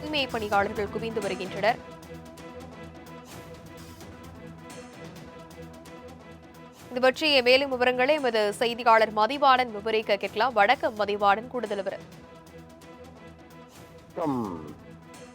தூய்மை பணியாளர்கள் குவிந்து வருகின்றனர். இது பற்றிய மேலும் விவரங்களை எமது செய்தியாளர் மதிவாணன் விவரிக்க கேட்கலாம். வணக்கம் மதிவாணன் கூடுதல் விவரம்.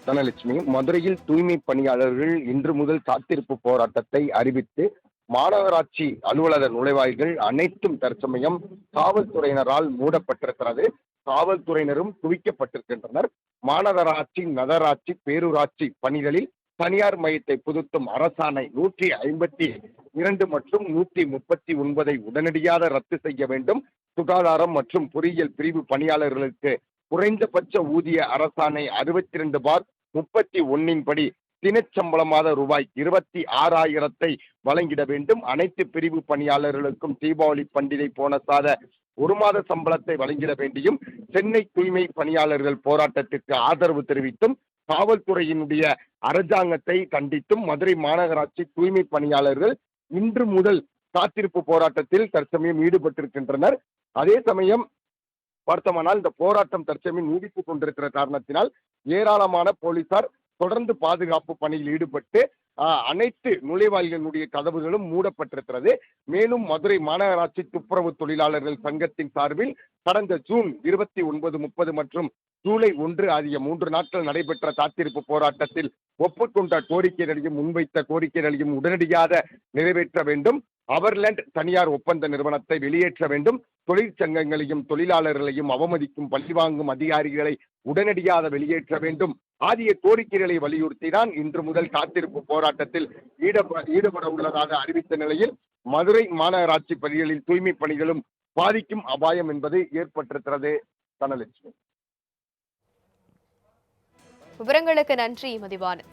தனலட்சுமி மதுரையில் தூய்மை பணியாளர்கள் இன்று முதல் காத்திருப்பு போராட்டத்தை அறிவித்து மாநகராட்சி அலுவலக நுழைவாயில்கள் அனைத்தும் தற்சமயம் காவல்துறையினரால் மூடப்பட்டிருக்கிறது. காவல்துறையினரும் குவிக்கப்பட்டிருக்கின்றனர். மாநகராட்சி நகராட்சி பேரூராட்சி பணிகளில் தனியார் மையத்தை புதுத்தும் அரசாணை நூற்றி ஐம்பத்தி இரண்டு மற்றும் நூற்றி முப்பத்தி ஒன்பதை உடனடியாக ரத்து செய்ய வேண்டும். சுகாதாரம் மற்றும் பொறியியல் பிரிவு பணியாளர்களுக்கு குறைந்தபட்ச ஊதிய அரசாணை அறுபத்தி ரெண்டு பார் முப்பத்தி ஒன்னின் படி தினச்சம்பளமாக ரூபாய் இருபத்தி ஆறாயிரத்தை வழங்கிட வேண்டும். அனைத்து பிரிவு பணியாளர்களுக்கும் தீபாவளி பண்டிகை சாத ஒரு மாத சம்பளத்தை வழங்கிட வேண்டியும் சென்னை தூய்மை பணியாளர்கள் போராட்டத்திற்கு ஆதரவு தெரிவித்தும் காவல்துறையினுடைய அரசாங்கத்தை கண்டித்தும் மதுரை மாநகராட்சி தூய்மை பணியாளர்கள் இன்று முதல் காத்திருப்பு போராட்டத்தில் தற்சமயம் ஈடுபட்டிருக்கின்றனர். அதே சமயம் பார்த்தோமானால் இந்த போராட்டம் தற்சமயம் நீடித்துக் கொண்டிருக்கிற காரணத்தினால் ஏராளமான போலீசார் தொடர்ந்து பாதுகாப்பு பணியில் ஈடுபட்டு அனைத்து நுழைவாயில்களுடைய கதவுகளும் மூடப்பட்டிருக்கிறது. மேலும் மதுரை மாநகராட்சி துப்புரவு தொழிலாளர்கள் சங்கத்தின் சார்பில் கடந்த ஜூன் இருபத்தி ஒன்பது முப்பது மற்றும் ஜூலை ஒன்று ஆகிய மூன்று நாட்கள் நடைபெற்ற காத்திருப்பு போராட்டத்தில் ஒப்புக்கொண்ட கோரிக்கைகளையும் முன்வைத்த கோரிக்கைகளையும் உடனடியாக நிறைவேற்ற வேண்டும். அவர்லேண்ட் தனியார் ஒப்பந்த நிறுவனத்தை வெளியேற்ற வேண்டும். தொழிற்சங்கங்களையும் தொழிலாளர்களையும் அவமதிக்கும் பழிவாங்கும் அதிகாரிகளை உடனடியாக வெளியேற்ற வேண்டும். ஆதிய கோரிக்கைகளை வலியுறுத்திதான் இன்று முதல் காத்திருப்பு போராட்டத்தில் ஈடுபட ஈடுபட உள்ளதாக அறிவித்த நிலையில் மதுரை மாநகராட்சி பள்ளிகளில் தூய்மை பணிகளும் பாதிக்கும் அபாயம் என்பது ஏற்பட்டிருக்கிறது. தனலட்சுமி. விவரங்களுக்கு நன்றி மதிவாணன்